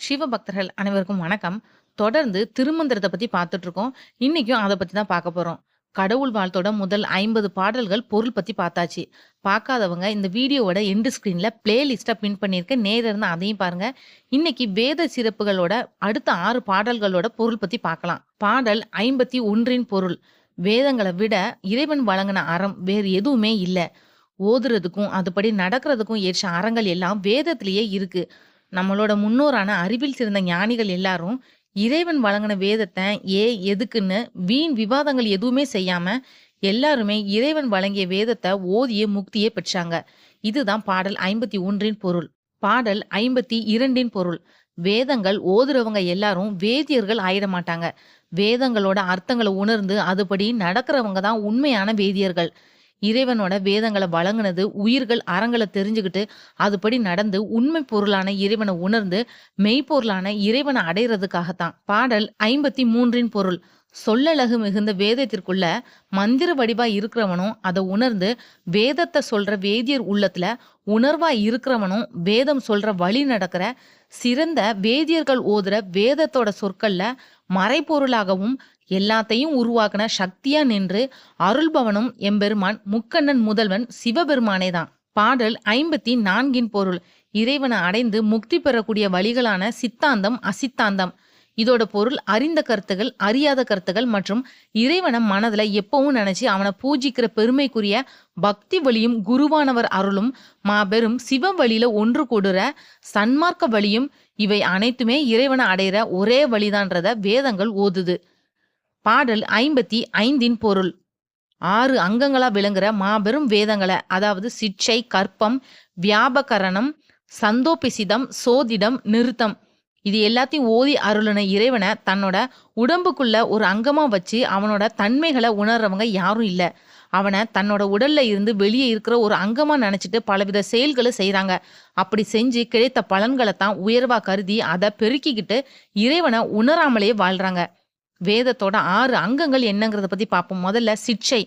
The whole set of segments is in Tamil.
சிவபக்தர்கள் அனைவருக்கும் வணக்கம். தொடர்ந்து திருமந்திரத்தை பத்தி பார்த்துட்டு இருக்கோம். இன்னைக்கும் அதை பத்தி தான் பார்க்க போறோம். கடவுள் வாழ்த்தோட முதல் 50 பாடல்கள் பொருள் பத்தி பார்த்தாச்சு. பார்க்காதவங்க இந்த வீடியோவோட எண்டு ஸ்கிரீன்ல பிளேலிஸ்டா பின் பண்ணியிருக்க நேரா இருந்தா அதையும் பாருங்க. இன்னைக்கு வேத சிறப்புகளோட அடுத்த ஆறு பாடல்களோட பொருள் பத்தி பார்க்கலாம். பாடல் 51ன் பொருள். வேதங்களை விட இறைவன் வழங்கின அறம் வேறு எதுவுமே இல்லை ஓதுறதுக்கும், அதுபடி நடக்கிறதுக்கும் ஏற்ற அறங்கள் எல்லாம் வேதத்திலேயே இருக்கு. நம்மளோட முன்னோரான அறிவில் சிறந்த ஞானிகள் எல்லாரும் இறைவன் வழங்கின வேதத்தை ஏ எதுக்குன்னு வீண் விவாதங்கள் எதுவுமே செய்யாம, எல்லாருமே இறைவன் வழங்கிய வேதத்தை ஓதிய முக்தியே பெற்றாங்க. இதுதான் பாடல் 51ன் பொருள். பாடல் 52ன் பொருள். வேதங்கள் ஓதுறவங்க எல்லாரும் வேதியர்கள் ஆயிட மாட்டாங்க. வேதங்களோட அர்த்தங்களை உணர்ந்து அதுபடி நடக்கிறவங்க தான் உண்மையான வேதியர்கள். இறைவனோட வேதங்களை வழங்குனது உயிர்கள் அறங்களை தெரிஞ்சுக்கிட்டு அதுபடி நடந்து உண்மை பொருளான இறைவனை உணர்ந்து, மெய்ப்பொருளான இறைவனை அடைகிறதுக்காகத்தான் பாடல் 53ன் பொருள். சொல்லழகு மிகுந்த வேதத்திற்குள்ள மந்திர வடிவா இருக்கிறவனும், அதை உணர்ந்து வேதத்தை சொல்ற வேதியர் உள்ளத்துல உணர்வா இருக்கிறவனும், வேதம் சொல்ற வழி நடக்கிற சிறந்த வேதியர்கள் ஓதுற வேதத்தோட சொற்கள்ல மறைப்பொருளாகவும் எல்லாத்தையும் உருவாக்குன சக்தியா நின்று அருள்பவனும் எம்பெருமான் முக்கண்ணன் முதல்வன் சிவபெருமானே தான். பாடல் 54ன் பொருள். இறைவனை அடைந்து முக்தி பெறக்கூடிய வழிகளான சித்தாந்தம், அசித்தாந்தம். இதோட பொருள் அறிந்த கருத்துகள், அறியாத கருத்துகள் மற்றும் இறைவனம் மனதுல எப்பவும் நினைச்சு அவனை பூஜிக்கிற பெருமைக்குரிய பக்தி வழியும், குருவானவர் அருளும், மாபெரும் சிவ வழியில ஒன்று கூடுற சன்மார்க்க வழியும் இவை அனைத்துமே இறைவனை அடையிற ஒரே வழிதான்றத வேதங்கள் ஓதுது. பாடல் 55ன் பொருள். ஆறு அங்கங்களா விளங்குற மாபெரும் வேதங்களை அதாவது சிச்சை கற்பம், வியாபகரணம், சந்தோபிசிதம், சோதிடம், நிறுத்தம் இது எல்லாத்தையும் ஓதி அருளுன இறைவனை தன்னோட உடம்புக்குள்ள ஒரு அங்கமாக வச்சு அவனோட தன்மைகளை உணர்றவங்க யாரும் இல்லை அவனை தன்னோட உடல்ல இருந்து வெளியே இருக்கிற ஒரு அங்கமா நினச்சிட்டு பலவித செயல்களை செய்கிறாங்க அப்படி செஞ்சு கிடைத்த பலன்களத்தான் உயர்வா கருதி அதை பெருக்கிக்கிட்டு இறைவனை உணராமலே வாழ்றாங்க. வேதத்தோட ஆறு அங்கங்கள் என்னங்கிறத பத்தி பார்ப்போம். முதல்ல சிச்சை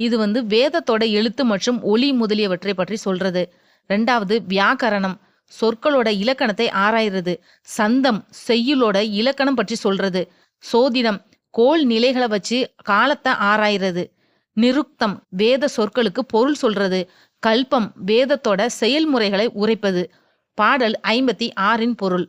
இது வந்து வேதத்தோட எழுத்து மற்றும் ஒளி முதலியவற்றை பற்றி சொல்றது. 2வது வியாகரணம். சொற்களோட இலக்கணத்தை ஆராயிறது சந்தம் செய்யுளோட இலக்கணம் பற்றி சொல்றது. சோதிடம் கோள் நிலைகளை வச்சு காலத்தை ஆராயிறது நிருக்தம் வேத சொற்களுக்கு பொருள் சொல்றது. கல்பம் வேதத்தோட செயல்முறைகளை உரைப்பது. பாடல் 56ன் பொருள்.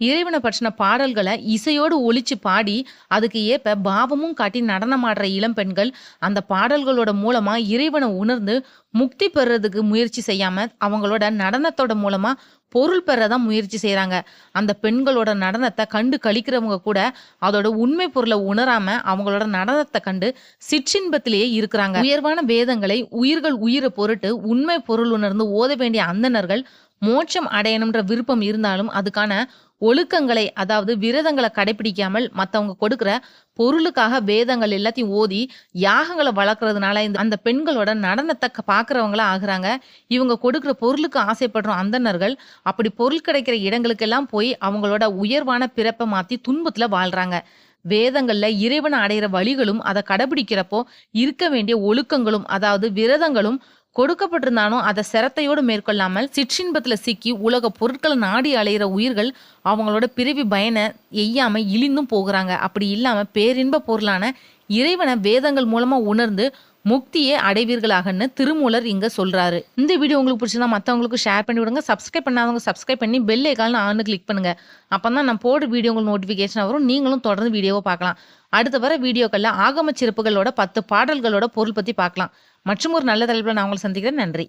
இறைவனை பற்றின பாடல்களை இசையோடு ஒழிச்சு பாடி, அதுக்கு ஏற்ப பாவமும் காட்டி நடனமாடுற இளம்பெண்கள், அந்த பாடல்களோட மூலமா இறைவனை உணர்ந்து முக்தி பெறுறதுக்கு முயற்சி செய்யாம, அவங்களோட நடனத்தோட மூலமா பொருள் பெறதான் முயற்சி செய்கிறாங்க அந்த பெண்களோட நடனத்தை கண்டு கழிக்கிறவங்க கூட அதோட உண்மை பொருளை உணராம அவங்களோட நடனத்தை கண்டு சிற்றின்பத்திலேயே இருக்கிறாங்க. உயர்வான வேதங்களை உயிர்கள் உயிரை பொருட்டு உண்மை பொருள் உணர்ந்து ஓத வேண்டிய அந்தணர்கள் மோட்சம் அடையணும்ன்ற விருப்பம் இருந்தாலும் அதுக்கான ஒழுக்கங்களை அதாவது விரதங்களை கடைப்பிடிக்காமல் மற்றவங்க கொடுக்குற பொருளுக்காக வேதங்கள் எல்லாத்தையும் ஓதி யாகங்களை வளர்க்குறதுனால இந்த அந்த பெண்களோட நடனத்தை பார்க்குறவங்களா ஆகுறாங்க. இவங்க கொடுக்குற பொருளுக்கு ஆசைப்படுற அந்தனர்கள் அப்படி பொருள் கிடைக்கிற இடங்களுக்கெல்லாம் போய் அவங்களோட உயர்வான பிறப்பை மாற்றி துன்பத்தில் வாழ்கிறாங்க வேதங்கள்ல இறைவனை அடைகிற வழிகளும், அதை கடைபிடிக்கிறப்போ இருக்க வேண்டிய ஒழுக்கங்களும் அதாவது விரதங்களும் கொடுக்கப்பட்டிருந்தாலும் அதை சிரத்தையோடு மேற்கொள்ளாமல் சிற்றின்பத்தில் சிக்கி உலக பொருட்களை நாடி அலையிற உயிர்கள் அவங்களோட பிறவி பயனை எய்யாம இழிந்தும் போகிறாங்க அப்படி இல்லாமல் பேரின்ப பொருளான இறைவனை வேதங்கள் மூலமாக உணர்ந்து முக்தியே அடைவீர்களாகன்னு திருமூலர் இங்கே சொல்கிறாரு இந்த வீடியோ உங்களுக்கு பிடிச்சிருந்தா மற்றவங்களுக்கு ஷேர் பண்ணி விடுங்க. சப்ஸ்கிரைப் பண்ணாதவங்க சப்ஸ்கிரைப் பண்ணி பெல் ஐக்கால்னு ஆல்னு கிளிக் பண்ணுங்க. அப்பதான் நான் போடுற வீடியோ உங்களுக்கு நோட்டிஃபிகேஷன் வரும். நீங்களும் தொடர்ந்து வீடியோவை பார்க்கலாம். அடுத்த வர வீடியோக்களில் ஆகம சிறப்புகளோட 10 பாடல்களோட பொருள் பற்றி பார்க்கலாம். மற்றும் ஒரு நல்ல தலைப்பில் நான் உங்களை சந்திக்கிறேன். நன்றி.